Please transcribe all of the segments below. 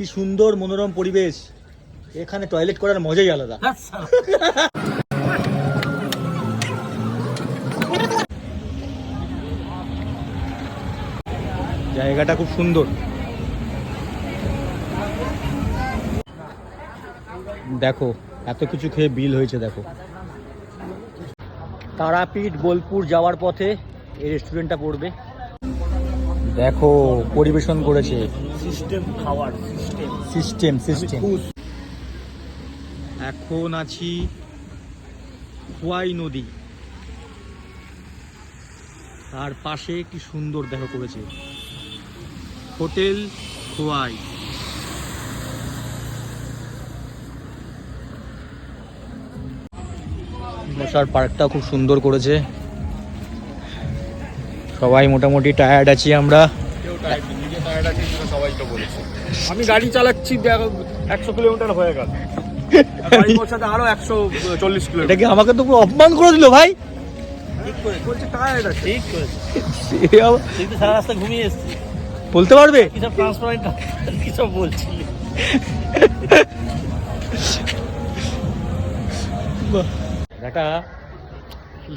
কি সুন্দর মনোরম পরিবেশ। এখানে টয়লেট করার মজাই আলাদা। জায়গাটা খুব সুন্দর। দেখো, এত কিছু খেয়ে বিল হয়েছে, দেখো। তারাপীঠ বোলপুর যাওয়ার পথে এই রেস্টুরেন্টটা পড়বে। দেখো পরিবেশন করেছে। সিস্টেম খাওয়ার সিস্টেম সিস্টেম সিস্টেম এখন আছি খোয়াই নদী। তার পাশে কি সুন্দর দেখো করেছে। হোটেল খোয়াই বসার পার্কটা খুব সুন্দর করেছে। সবাই মোটামুটি টায়ার্ড আছি আমরা। আমি গাড়ি চালাচ্ছি একশো কিলোমিটার হয়ে গেল। আরও একশো চল্লিশ কিলোমিটার। কি আমাকে তো পুরো অপমান করে দিল ভাই বলতে পারবে? কি সব ট্রান্সপারেন্ট কি সব বলছিলি?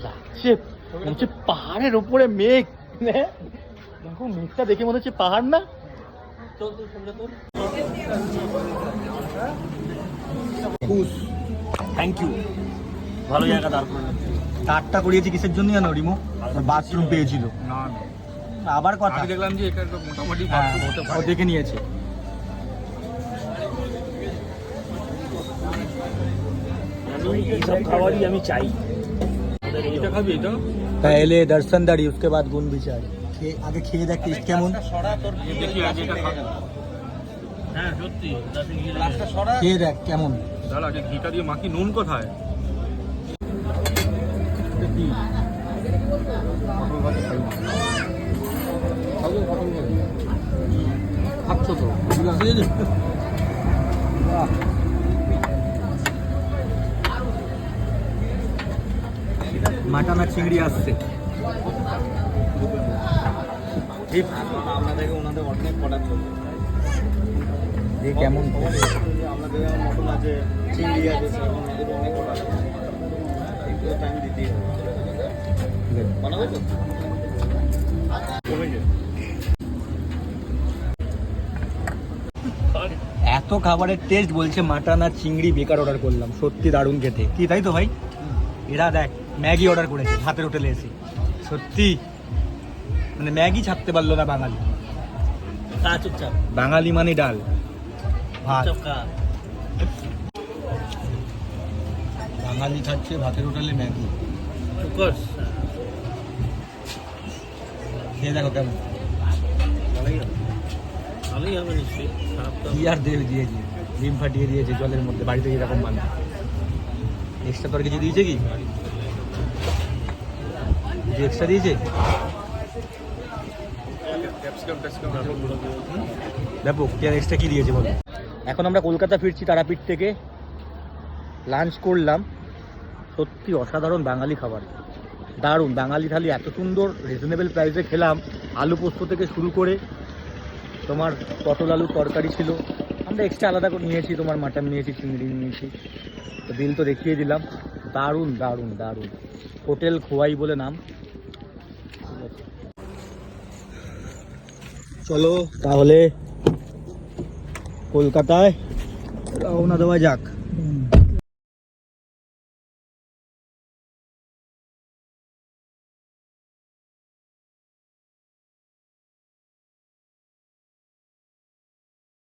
লাগছে। হচ্ছে পাহাড়ের ওপরে মেঘ? দেখো মেঘটা দেখে মনে হচ্ছে পাহাড় না? থ্যাংক ইউ ভালো জায়গা দাঁড় করে তারটা করিয়েছি কিসের জন্য জানো রিমো? বাথরুম পেয়েছিল। না আবার কথা। আমি দেখলাম যে এটা মোটামুটি হ্যাঁ, ও দেখে নিয়েছে। আমি এইসব খাবারই আমি চাই। এটা খাবি এটা? पहले दर्शनदारी उसके बाद गुण विचार খেয়ে- আগে খেয়ে দেখ টেস্ট কেমন দেখি আগে এটা খাবো হ্যাঁ সত্যি খেয়ে দেখ কেমন দাঁড়া আগে ঘিটা দিয়ে মাখি নুন কোথায় খাচ্ছ তো মাটন আর চিংড়ি আসছে। আপনাদেরকে ওনাদের অনেক অর্ডার করব এ কেমন? আপনাদের মটন আছে চিংড়ি আছে অনেক অর্ডার টাইম দিতেই বানাবে তো? এত খাবারের টেস্ট বলছে মাটন আর চিংড়ি বেকার অর্ডার করলাম। সত্যি দারুণ খেতে। কি তাই তো ভাই? এরা দেখ ম্যাগি অর্ডার করেছে হাতের হোটেলে এসে। সত্যি মানে ম্যাগি ছাড়তে পারল না বাঙালি। বাঙালি মানে ডাল, ভাত। বাঙালি খাচ্ছে ভাতের হোটেলে ম্যাগি। খেয়ে দেখো কেমন। আর দেবে, দিয়েছে। ডিম ফাটিয়ে দিয়েছে জলের মধ্যে, বাড়িতে এরকম মানে এক্সট্রা তোর কিছু দিয়েছে কি? কিছু এক্সট্রা দিয়েছে? ব্যাপক। আর এক্সট্রা কি দিয়েছে বলো? এখন আমরা কলকাতা ফিরছি তারাপীঠ থেকে। লাঞ্চ করলাম। সত্যি অসাধারণ বাঙালি খাবার। দারুণ। বাঙালি থালি এত সুন্দর। রিজনেবল প্রাইসে খেলাম। আলু পোস্ত থেকে শুরু করে তোমার পটল আলুর তরকারি ছিল। আমরা এক্সট্রা আলাদা করে নিয়েছি। তোমার মাটন নিয়েছি চিংড়ি নিয়েছি। তো বিল তো দেখিয়ে দিলাম। দারুণ দারুণ দারুণ। হোটেল খোয়াই বলে নাম। চলো তাহলে কলকাতায় রওনা দেওয়া যাক।